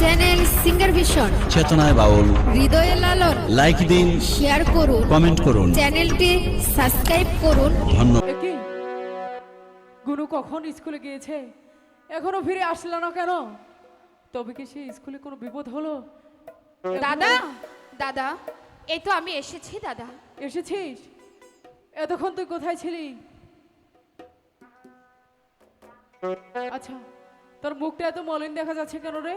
Channel singer vision চেতনায় বাউল হৃদয়ে Lalon like দিন শেয়ার করুন কমেন্ট করুন। চ্যানেলটি সাবস্ক্রাইব করুন। ধন্যবাদ। গুনু কখন স্কুলে গিয়েছে? এখনও ফিরে আসলো না কেন? তবে কি সে স্কুলে কোনো বিপদ হলো? দাদা দাদা এই তো আমি এসেছি দাদা। এসেছিস? এতক্ষণ তুই কোথায় ছিলি? আচ্ছা তোর মুখটা এত মলিন দেখা যাচ্ছে কেন রে?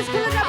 Biz kılık